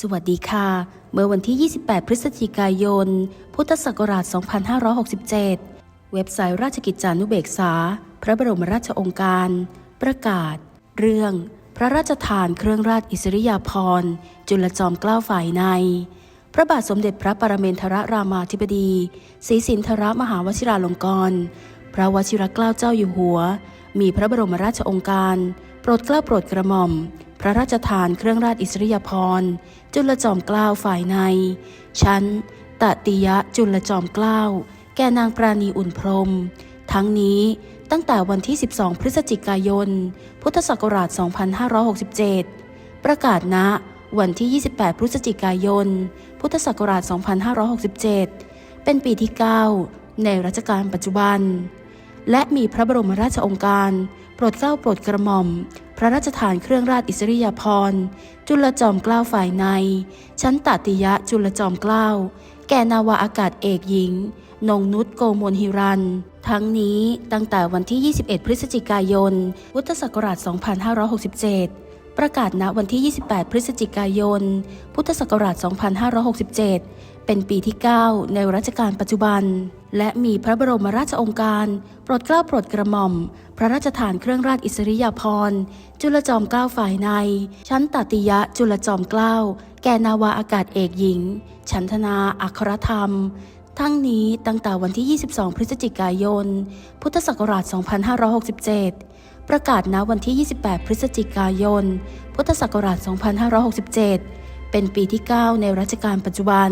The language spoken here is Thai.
สวัสดีค่ะ เมื่อวันที่ 28 พฤศจิกายน พุทธศักราช 2567 เว็บไซต์ราชกิจจานุเบกษา พระบรมราชองค์การ ประกาศ เรื่อง พระราชทานเครื่องราชอิสริยาภรณ์ จุลจอมเกล้าฝ่ายใน พระบาทสมเด็จพระปรเมนทรรามาธิบดีศรีสินทรมหาวชิราลงกรณ์พระวชิรเกล้าเจ้าอยู่หัว มีพระบรมราชองค์การ โปรดเกล้าโปรดกระหม่อม ระราชทานเครื่องราชอิสริยาภรณ์จุลจอมเกล้าฝ่ายใน ชั้นตติยะจุลจอมเกล้าแก่นางปราณีอุ่นพรม ทั้งนี้ตั้งแต่วันที่ 12 พฤศจิกายน พุทธศักราช 2567 ประกาศณวันที่ 28 พฤศจิกายน พุทธศักราช 2567 เป็นปีที่ 9 ในรัชกาลปัจจุบัน และมีพระบรมราชองค์การ โปรดเกล้าโปรดกระหม่อม ระราชทานเครื่องราชอิสริยาภรณ์ จุลจอมเกล้าฝ่ายใน ชั้นตติยะจุลจอมเกล้า แก่นาวาอากาศเอกหญิง นงนุชโกมลฮิรัน ทั้งนี้ตั้งแต่วันที่ 21 พฤศจิกายน พุทธศักราช 2567 ประกาศณวันที่ 28 พฤศจิกายน พุทธศักราช 2567 เป็นปีที่ 9 ในรัชกาลปัจจุบัน และมีพระบรมราชองค์การ โปรดเกล้าโปรดกระหม่อม พระราชทานเครื่องราชอิสริยาภรณ์ จุลจอมเกล้าฝ่ายใน ชั้นตติยะจุลจอมเกล้า แก่นาวาอากาศเอกหญิง ชันธนาอัครธรรม ทั้งนี้ตั้งแต่วันที่ 22 พฤศจิกายน พุทธศักราช 2567 ประกาศณวันที่ 28 พฤศจิกายน พุทธศักราช 2567 เป็นปีที่ 9 ในรัชกาลปัจจุบัน